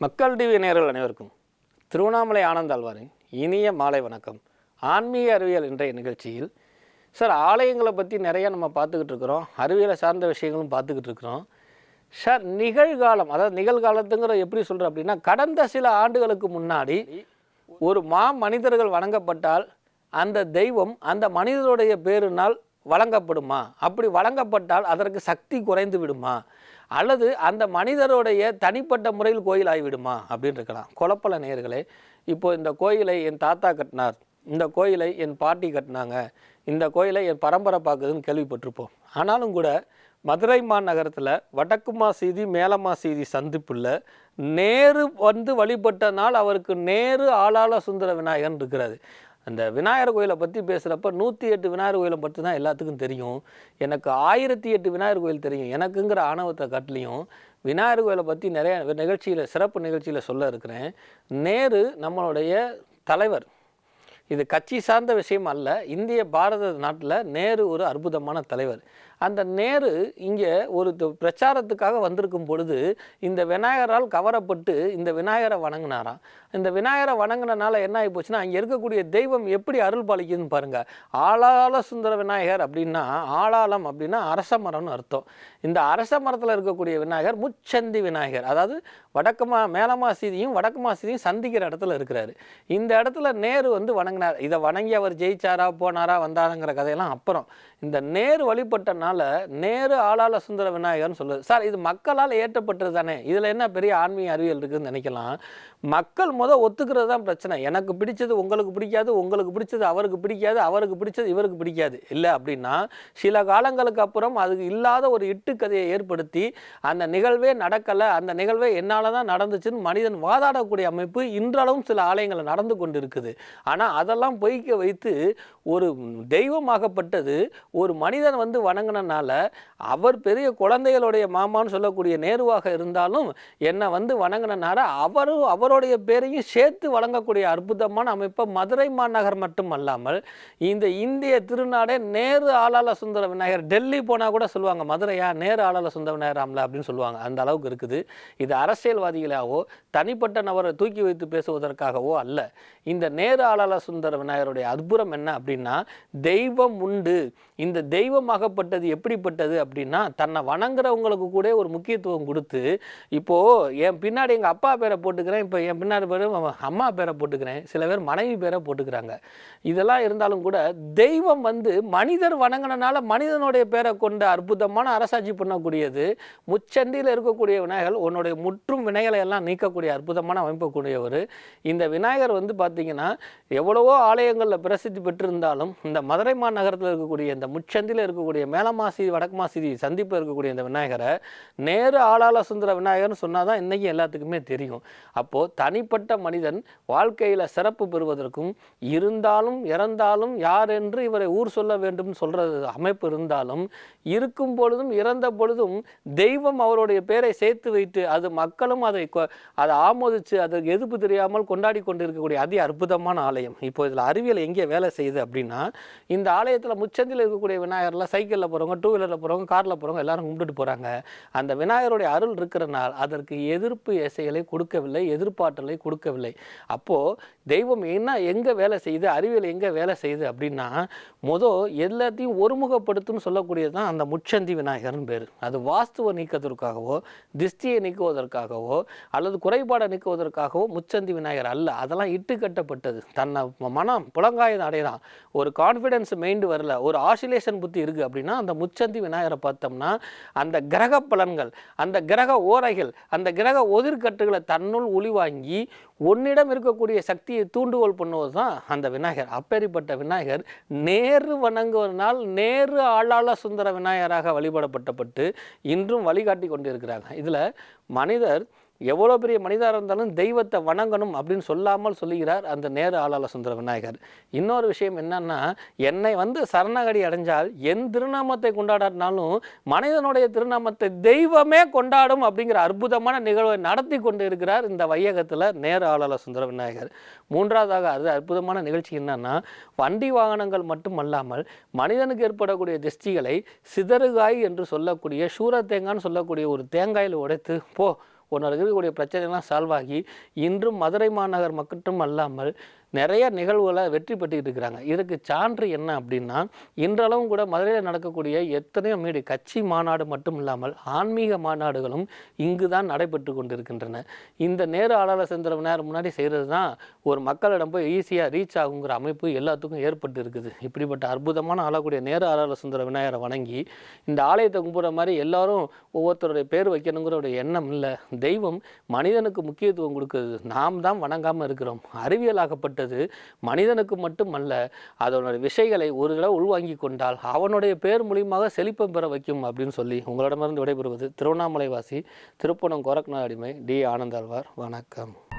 மக்கள் டிவி நேயர்கள் அனைவருக்கும் திருவண்ணாமலை ஆனந்த் ஆழ்வாரின் இனிய மாலை வணக்கம். ஆன்மீக அறிவியல் இன்றைய நிகழ்ச்சியில் சார் ஆலயங்களை பற்றி நிறைய நம்ம பார்த்துக்கிட்டு இருக்கிறோம். அறிவியலை சார்ந்த விஷயங்களும் பார்த்துக்கிட்டு இருக்கிறோம். சார் நிகழ்காலம் அதாவது நிகழ்காலத்துங்கிற எப்படி சொல்கிறோம் அப்படின்னா கடந்த சில ஆண்டுகளுக்கு முன்னாடி ஒரு மா மனிதர்கள் வணங்கப்பட்டால் அந்த தெய்வம் அந்த மனிதருடைய பேருனால் வழங்கப்படுமா? அப்படி வழங்கப்பட்டால் அதற்கு சக்தி குறைந்து விடுமா? அல்லது அந்த மனிதருடைய தனிப்பட்ட முறையில் கோயில் ஆகிவிடுமா அப்படின்னு இருக்கலாம் குழப்பல நேயர்களே இப்போ இந்த கோயிலை என் தாத்தா கட்டினார் இந்த கோயிலை என் பாட்டி கட்டினாங்க இந்த கோயிலை என் பரம்பரை பார்க்குதுன்னு கேள்விப்பட்டிருப்போம். ஆனாலும் கூட மதுரை மாநகரத்தில் வடக்குமா சீதி மேலமா சீதி சந்திப்பில் நேரு வந்து வழிபட்ட நாள் அவருக்கு நேரு ஆளாள சுந்தர விநாயகன் இருக்கிறது அந்த விநாயகர் கோயிலை பற்றி பேசுகிறப்ப நூற்றி எட்டு விநாயகர் கோயிலை பற்றி தான் எல்லாத்துக்கும் தெரியும். எனக்கு ஆயிரத்தி எட்டு விநாயகர் கோயில் தெரியும். எனக்குங்கிற ஆணவத்தை காட்டிலையும் விநாயகர் கோயிலை பற்றி நிறைய நிகழ்ச்சியில் சிறப்பு நிகழ்ச்சியில் சொல்ல இருக்கிறேன். நேரு நம்மளுடைய தலைவர். இது கட்சி சார்ந்த விஷயம் அல்ல. இந்திய பாரத நாட்டில் நேரு ஒரு அற்புதமான தலைவர். அந்த நேரு இங்கே ஒரு த- பிரச்சாரத்துக்காக வந்திருக்கும் பொழுது இந்த விநாயகரால் கவரப்பட்டு இந்த விநாயகரை வணங்கினாராம். இந்த விநாயகரை வணங்கினனால என்ன ஆகி போச்சுன்னா அங்கே இருக்கக்கூடிய தெய்வம் எப்படி அருள் பாலிக்குதுன்னு பாருங்கள் ஆளாள சுந்தர விநாயகர் அப்படின்னா ஆளாளம் அப்படின்னா அரச மரம்னு அர்த்தம். இந்த அரச மரத்தில் இருக்கக்கூடிய விநாயகர் முச்சந்தி விநாயகர். அதாவது வடக்குமா மேலமா சீதியும் வடக்குமா சீதியும் சந்திக்கிற இடத்துல இருக்கிறாரு. இந்த இடத்துல நேரு வந்து வணங்கினார். இதை வணங்கி அவர் ஜெயிச்சாரா போனாரா வந்தாருங்கிற கதையெல்லாம் அப்புறம். இந்த நேரு வழிபட்டனால நேரு ஆளாள சுந்தர விநாயகர்னு சொல்லுது சார் இது மக்களால் ஏற்றப்பட்டது தானே? இதில் என்ன பெரிய ஆன்மீக அறிவியல் இருக்குதுன்னு நினைக்கலாம். மக்கள் முத ஒத்துக்கிறது தான் பிரச்சனை. எனக்கு பிடிச்சது உங்களுக்கு பிடிக்காது உங்களுக்கு பிடிச்சது அவருக்கு பிடிக்காது அவருக்கு பிடிச்சது இவருக்கு பிடிக்காது. இல்லை அப்படின்னா சில காலங்களுக்கு அப்புறம் அதுக்கு இல்லாத ஒரு இட்டுக்கதையை ஏற்படுத்தி அந்த நிகழ்வே நடக்கலை அந்த நிகழ்வே என்னால் தான் நடந்துச்சுன்னு மனிதன் வாதாடக்கூடிய அமைப்பு இன்றளவும் சில ஆலயங்களில் நடந்து கொண்டு இருக்குது ஆனால் அதெல்லாம் பொய்க்க வைத்து ஒரு தெய்வமாகப்பட்டது ஒரு மனிதன் வந்து வணங்கினனால அவர் பெரிய குழந்தைகளுடைய மாமான்னு சொல்லக்கூடிய நேருவாக இருந்தாலும் என்னை வந்து வணங்கினனால அவரும் அவருடைய பேரையும் சேர்த்து வழங்கக்கூடிய அற்புதமான அமைப்பை மதுரை மாநகர் மட்டும் அல்லாமல் இந்த இந்திய திருநாடே நேரு ஆளாள சுந்தர விநாயகர் டெல்லி போனால் கூட சொல்லுவாங்க மதுரையா? நேரு ஆளாள சுந்தர விநாயகராம்ல அப்படின்னு சொல்லுவாங்க. அந்த அளவுக்கு இருக்குது. இது அரசியல்வாதிகளாகவோ தனிப்பட்ட நபரை தூக்கி வைத்து பேசுவதற்காகவோ அல்ல. இந்த நேரு ஆளாள சுந்தர விநாயகருடைய அற்புதம் என்ன அப்படின்னா தெய்வம் உண்டு. இந்த தெய்வமாகப்பட்டது எப்படிப்பட்டது அப்படின்னா தன்னை வணங்குறவங்களுக்கு கூட ஒரு முக்கியத்துவம் கொடுத்து இப்போது என் பின்னாடி எங்கள் அப்பா பேரை போட்டுக்கிறேன் இப்போ என் பின்னாடி பேர் அம்மா பேரை போட்டுக்கிறேன் சில பேர் மனைவி பேரை போட்டுக்கிறாங்க. இதெல்லாம் இருந்தாலும் கூட தெய்வம் வந்து மனிதர் வணங்கினால மனிதனுடைய பேரை கொண்ட அற்புதமான அரசாட்சி பண்ணக்கூடியது முச்சந்தியில் இருக்கக்கூடிய விநாயகர் உன்னுடைய முற்றும் வினைகளை எல்லாம் நீக்கக்கூடிய அற்புதமான அமைப்பு கூடியவர் இந்த விநாயகர் வந்து பார்த்தீங்கன்னா எவ்வளவோ ஆலயங்களில் பிரசித்தி பெற்றிருந்தாலும் இந்த மதுரை மாநகரத்தில் இருக்கக்கூடிய இந்த முச்சந்தியில் இருக்கக்கூடிய வடமாசி வடக்குமாசி சந்திப்பு இருக்கக்கூடிய இந்த விநாயகரை நேரு ஆளாள சுந்தர விநாயகர்னு சொன்னால் தான் இன்றைக்கி எல்லாத்துக்குமே தெரியும். அப்போது தனிப்பட்ட மனிதன் வாழ்க்கையில் சிறப்பு பெறுவதற்கும் இருந்தாலும் இறந்தாலும் யார் என்று இவரை ஊர் சொல்ல வேண்டும் சொல்கிறது அமைப்பு இருந்தாலும் இருக்கும் பொழுதும் இறந்த பொழுதும் தெய்வம் அவருடைய பேரை சேர்த்து வைத்து அது மக்களும் அதை அதை ஆமோதித்து அதற்கு எதிர்ப்பு தெரியாமல் கொண்டாடி கொண்டு இருக்கக்கூடிய அதி அற்புதமான ஆலயம். இப்போ இதில் அறிவியல் எங்கே வேலை செய்யுது அப்படின்னா இந்த ஆலயத்தில் முச்சந்தில் இருக்கக்கூடிய விநாயகரில் சைக்கிளில் போகிறவங்க டூ வீலரில் போகிறவங்க காரில் போகிறவங்க எல்லாரும் கும்பிட்டுட்டு போகிறாங்க அந்த விநாயகருடைய அருள் இருக்கிறனால் அதற்கு எதிர்ப்பு இசைகளை கொடுக்கவில்லை எதிர்ப்பாற்றலை கொடுக்கவில்லை. அப்போது தெய்வம் என்ன எங்கே வேலை செய்யுது அறிவியல் எங்கே வேலை செய்யுது அப்படின்னா மொதல் எல்லாத்தையும் ஒருமுகப்படுத்துன்னு சொல்லக்கூடியது தான் அந்த முச்சந்தி விநாயகர்னு பேர். அது வாஸ்துவை நீக்கிறதுக்காகவோ திஷ்டியை நீக்குவதற்காகவோ அல்லது குறைபாடை நீக்குவதற்காகவோ முச்சந்தி விநாயகர் அல்ல. அதெல்லாம் இட்டு கட்டப்பட்டது. தன்னை ம- மனம் புலங்காயம் அடையலாம் ஒரு கான்ஃபிடென்ஸ் மைண்டு வரல. ஒரு ஆசிலேஷன் புத்தி இருக்குது அப்படின்னா அந்த முச்சந்தி விநாயகரை பார்த்தோம்னா அந்த கிரக பலன்கள் அந்த கிரக ஓரைகள் அந்த கிரக ஒதிர்கட்டுகளை தன்னுள் உளிவாங்கி உன்னிடம் இருக்கக்கூடிய சக்தியை தூண்டுகோல் பண்ணுவது தான் அந்த விநாயகர். அப்பேறிப்பட்ட விநாயகர் நேரு வணங்குவதனால் நேரு ஆளாள சுந்தர விநாயகராக வழிபடப்பட்டப்பட்டு இன்றும் வழிகாட்டி கொண்டிருக்கிறாங்க இதில் மனிதர் எவ்வளோ பெரிய மனிதராக இருந்தாலும் தெய்வத்தை வணங்கணும் அப்படின்னு சொல்லாமல் சொல்லுகிறார் அந்த நேரு ஆளாள சுந்தர விநாயகர். இன்னொரு விஷயம் என்னன்னா என்னை வந்து சரணகடி அடைஞ்சால் என் திருநாமத்தை கொண்டாடினாலும் மனிதனுடைய திருநாமத்தை தெய்வமே கொண்டாடும் அப்படிங்கிற அற்புதமான நிகழ்வை நடத்தி கொண்டு இருக்கிறார் இந்த வையகத்தில் நேரு ஆளாள சுந்தர விநாயகர். மூன்றாவதாக அது அற்புதமான நிகழ்ச்சி என்னன்னா வண்டி வாகனங்கள் மட்டும் அல்லாமல் மனிதனுக்கு ஏற்படக்கூடிய திஷ்டிகளை சிதறுகாய் என்று சொல்லக்கூடிய சூர தேங்கான்னு சொல்லக்கூடிய ஒரு தேங்காயில் உடைத்து போ ஒன்று இருக்கக்கூடிய பிரச்சனைலாம் சால்வ் ஆகி இன்றும் மதுரை மாநகர் மட்டும் அல்லாமல் நிறைய நிகழ்வுகளை வெற்றி பெற்றுக்கிட்டு இருக்கிறாங்க. இதுக்கு சான்று என்ன அப்படின்னா இன்றளவும் கூட மதுரையில் நடக்கக்கூடிய எத்தனையோ மீடி கட்சி மாநாடு மட்டும் இல்லாமல் ஆன்மீக மாநாடுகளும் இங்கு தான் நடைபெற்று கொண்டிருக்கின்றன. இந்த நேரு ஆளாளர் சந்திர விநாயகர் முன்னாடி செய்கிறது தான் ஒரு மக்களிடம் போய் ஈஸியாக ரீச் ஆகுங்கிற அமைப்பு எல்லாத்துக்கும் ஏற்பட்டு இருக்குது இப்படிப்பட்ட அற்புதமான ஆளக்கூடிய நேரு ஆளாளர் சுந்தர விநாயகரை வணங்கி இந்த ஆலயத்தை கும்பிட்ற மாதிரி எல்லாரும் ஒவ்வொருத்தருடைய பேர் வைக்கணுங்கிற ஒரு எண்ணம் இல்லை. தெய்வம் மனிதனுக்கு முக்கியத்துவம் கொடுக்குது. நாம் தான் வணங்காமல் இருக்கிறோம் அறிவியலாகப்பட்டது மனிதனுக்கு மட்டுமல்ல அதனுடைய விஷயங்களை ஒரு தடவை உள்வாங்கி கொண்டால் அவனுடைய பேர் மூலியமாக செழிப்பம் பெற வைக்கும் அப்படின்னு சொல்லி உங்களிடமிருந்து விடைபெறுவது திருவண்ணாமலை வாசி திருப்பணம் கோரக்நாத் அடிமை டி ஆனந்தாழ்வார். வணக்கம்.